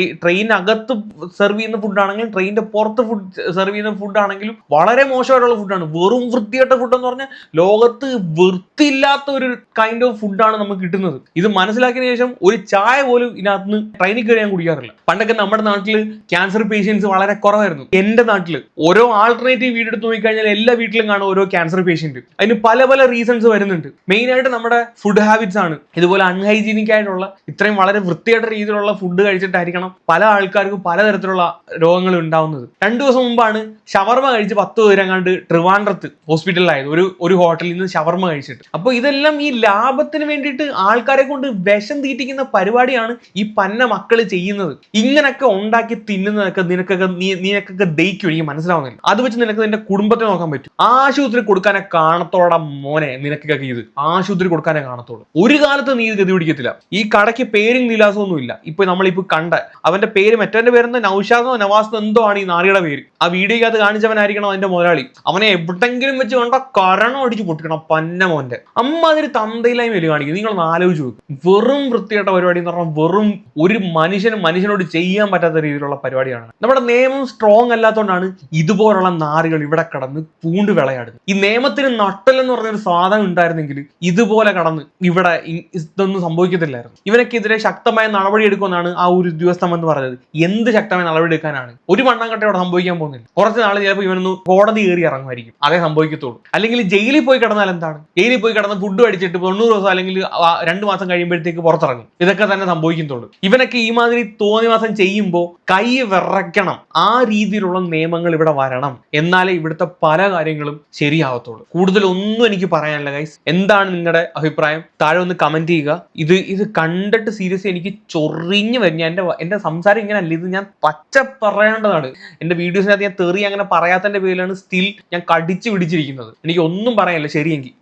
ഈ ട്രെയിനകത്ത് സെർവ് ചെയ്യുന്ന ഫുഡാണെങ്കിലും ട്രെയിനിന്റെ പുറത്ത് ഫുഡ് സെർവ് ചെയ്യുന്ന ഫുഡാണെങ്കിലും വളരെ മോശമായിട്ടുള്ള ഫുഡാണ് വെറും വൃത്തിയായിട്ട ഫുഡ് എന്ന് പറഞ്ഞാൽ ലോകത്ത് വൃത്തിയില്ലാത്ത ഒരു കൈൻഡ് ഓഫ് ഫുഡാണ് നമുക്ക് കിട്ടുന്നത്. ഇത് മനസ്സിലാക്കിയതിനു ശേഷം ഒരു ചായ പോലും ഇതിനകത്ത് ട്രെയിനിൽ കയറി ഞാൻ കുടിക്കാറില്ല. പണ്ടൊക്കെ നമ്മുടെ നാട്ടിൽ ക്യാൻസർ പേഷ്യൻസ് വളരെ കുറവായിരുന്നു. എന്റെ നാട്ടിൽ ഓരോ ആൾട്ടർനേറ്റീവ് വീട് എടുത്ത് നോക്കിക്കഴിഞ്ഞാൽ എല്ലാ വീട്ടിലും കാണും ഓരോ ക്യാൻസർ പേഷ്യന്റ് അതിന് പല പല റീസൺസ് വരുന്നുണ്ട്. മെയിൻ ആയിട്ട് നമ്മുടെ ഫുഡ് ഹാബിറ്റ്സ് ആണ്. ഇതുപോലെ അൺഹൈജീനിക് ആയിട്ടുള്ള ഇത്രയും വളരെ വൃത്തിയായിട്ട രീതിയിലുള്ള ഫുഡ് കഴിച്ചിട്ടായിരിക്കണം പല ആൾക്കാർക്കും പലതരത്തിലുള്ള രോഗങ്ങൾ ഉണ്ടാവുന്നത്. രണ്ടു ദിവസം മുമ്പാണ് ഷവർമ കഴിച്ച് പത്ത് പേര് അങ്ങാണ്ട് ട്രിവാൻഡ്രത്ത് ഹോസ്പിറ്റലിലായത്. ഒരു ഒരു ഹോട്ടലിൽ നിന്ന് ഷവർമ കഴിച്ചിട്ട്. അപ്പോൾ ഇതെല്ലാം ഈ ലാഭത്തിന് വേണ്ടിയിട്ട് ആൾക്കാരെ കൊണ്ട് വിഷം തീറ്റിക്കുന്ന പരിപാടിയാണ് ഈ പന്ന മക്കൾ ചെയ്യുന്നത്. ഇങ്ങനൊക്കെ ഉണ്ടാക്കി തിന്നുന്നതൊക്കെ നിനക്കൊക്കെ നിനക്കൊക്കെ ദയിക്കും എനിക്ക് മനസ്സിലാവുന്നില്ല. അത് വെച്ച് നിനക്ക് നിന്റെ കുടുംബത്തെ നോക്കാൻ പറ്റും. ആശുപത്രി കൊടുക്കാനെ കാണത്തോടെ മോനെ നിനക്കൊക്കെ ഇത്. ആശുപത്രി കൊടുക്കാനെ കാണത്തോളൂ. ഒരു കാലത്ത് നീ ഇത് ഗതി പിടിക്കത്തില്ല. ഈ കടയ്ക്ക് പേരും നിലാസമൊന്നുമില്ല. ഇപ്പൊ നമ്മളിപ്പോ കണ്ട അവന്റെ പേര് മറ്റവന്റെ പേര് നൌഷാദോ നവാസോ എന്തോ ആണ് ഈ നാറിയുടെ പേര്. ആ വീഡിയോക്കകത്ത് കാണിച്ചവനായിരിക്കണം അതിന്റെ മുതലാളി? അവനെ എവിടെങ്കിലും വെച്ച് കണ്ട കരണം അടിച്ച് പൊട്ടിക്കണം പന്ന മോന്റെ. അമ്മ അതിന് തന്തയിലായി വലിയ കാണിക്കും നിങ്ങളൊന്ന് ആലോചിച്ച് നോക്കും. വെറും വൃത്തിയായിട്ട പരിപാടി എന്ന് പറഞ്ഞാൽ വെറും ഒരു മനുഷ്യന് മനുഷ്യനോട് ചെയ്യാൻ പറ്റാത്ത രീതിയിലുള്ള പരിപാടിയാണ്. നമ്മുടെ നിയമം സ്ട്രോങ് അല്ലാത്തതുകൊണ്ടാണ് ഇതുപോലുള്ള നാറികൾ ഇവിടെ കടന്ന് പൂണ്ട് വിളയാടുന്നത്. ഈ നിയമത്തിന് നട്ടലെന്ന് പറഞ്ഞൊരു സാധനം ഉണ്ടായിരുന്നെങ്കിൽ ഇതുപോലെ കടന്ന് ഇവിടെ ഇതൊന്നും സംഭവിക്കത്തില്ലായിരുന്നു. ഇവനൊക്കെതിരെ ശക്തമായ നടപടി എടുക്കുമെന്നാണ് ആ ഒരു ഉദ്യോഗസ്ഥൻ എന്ന് പറഞ്ഞത്. എന്ത് ശക്തമായ നടപടിയെടുക്കാനാണ്? ഒരു മണ്ണാങ്കട്ട അവിടെ സംഭവിക്കാൻ പോകുന്നില്ല. കുറച്ച് നാൾ ചിലപ്പോൾ ഇവനൊന്ന് കോടതി കയറി ഇറങ്ങുമായിരിക്കും. അതേ സംഭവിക്കത്തുള്ളൂ. അല്ലെങ്കിൽ ജയിലിൽ പോയി കിടന്നാൽ എന്താണ്? ജയിലിൽ പോയി കിടന്ന് ഫുഡ് അടിച്ചിട്ട് തൊണ്ണൂറ് ദിവസം അല്ലെങ്കിൽ രണ്ടു മാസം കഴിയുമ്പോഴത്തേക്ക് പുറത്തിറങ്ങും. ഇതൊക്കെ തന്നെ സംഭവിക്കത്തുള്ളൂ. ഇവനൊക്കെ ഈ മാതിരി തോന്നി മാസം ചെയ്യുമ്പോൾ കൈ വിറയ്ക്കണം. ആ രീതിയിലുള്ള നിയമങ്ങൾ ഇവിടെ വരണം. എന്നാലേ ഇവിടുത്തെ പല കാര്യങ്ങളും ശരിയാവത്തുള്ളൂ. കൂടുതൽ ഒന്നും എനിക്ക് പറയാനില്ല ഗൈസ് എന്താണ് നിങ്ങളുടെ അഭിപ്രായം? താഴെ ഒന്ന് കമന്റ് ചെയ്യുക. ഇത് ഇത് കണ്ടിട്ട് സീരിയസ് എനിക്ക് ചൊറിഞ്ഞു വരും. ഞാൻ എന്റെ എന്റെ സംസാരം ഇങ്ങനെ അല്ല ഇത് ഞാൻ പച്ച പറയേണ്ടതാണ്. എന്റെ വീഡിയോസിനകത്ത് ഞാൻ തെറി അങ്ങനെ പറയാത്തതിന്റെ പേരിലാണ് സ്റ്റിൽ ഞാൻ കടിച്ചു പിടിച്ചിരിക്കുന്നത്. എനിക്ക് ഒന്നും പറയാനില്ല. ശരിയെങ്കിൽ.